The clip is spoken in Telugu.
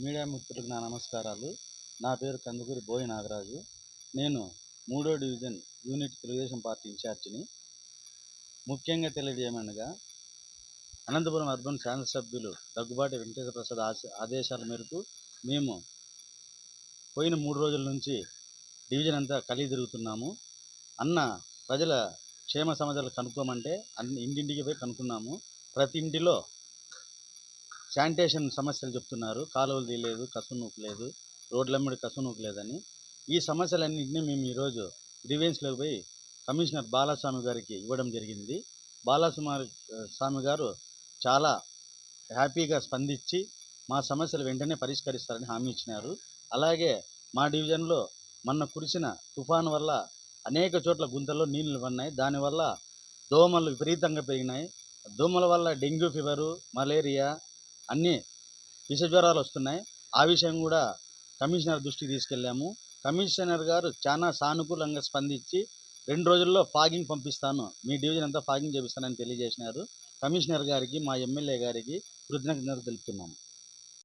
మిత్రులకు నా నమస్కారాలు. నా పేరు కందుకూరి బోయి నాగరాజు. నేను మూడో డివిజన్ యూనిట్ తెలుగుదేశం పార్టీ ఇన్ఛార్జిని. ముఖ్యంగా తెలియజేయమనగా అనంతపురం అర్బన్ శాసనసభ్యులు దగ్గుబాటి వెంకటేశ్వర ప్రసాద్ ఆదేశాల మేరకు మేము పోయిన మూడు రోజుల నుంచి డివిజన్ అంతా కలిగి తిరుగుతున్నాము. అన్న ప్రజల క్షేమ సమాజాలు కనుక్కోమంటే అన్ని ఇంటింటికి పోయి కనుక్కున్నాము. ప్రతి ఇంటిలో శానిటేషన్ సమస్యలు చెప్తున్నారు. కాలువలు తీయలేదు కసునూకు లేదు రోడ్లమ్మడి కసునూకు లేదని ఈ సమస్యలన్నింటినీ మేము ఈరోజు గ్రీవెన్స్లోకి పోయి కమిషనర్ బాలస్వామి గారికి ఇవ్వడం జరిగింది. బాలస్వామి స్వామి గారు చాలా హ్యాపీగా స్పందించి మా సమస్యలు వెంటనే పరిష్కరిస్తారని హామీ ఇచ్చినారు. అలాగే మా డివిజన్లో మొన్న కురిసిన తుఫాను వల్ల అనేక చోట్ల గుంతల్లో నీళ్ళు పడినాయి. దానివల్ల దోమలు విపరీతంగా పెరిగినాయి. దోమల వల్ల డెంగ్యూ ఫీవరు మలేరియా అన్ని విష జ్వరాలు వస్తున్నాయి. ఆ విషయం కూడా కమిషనర్ దృష్టికి తీసుకెళ్ళాము. కమిషనర్ గారు చాలా సానుకూలంగా స్పందించి రెండు రోజుల్లో ఫాగింగ్ పంపిస్తాను. మీ డివిజన్ అంతా ఫాగింగ్ చేపిస్తానని తెలియజేసినారు. కమిషనర్ గారికి మా ఎమ్మెల్యే గారికి కృతజ్ఞతలు తెలుపుతున్నాము.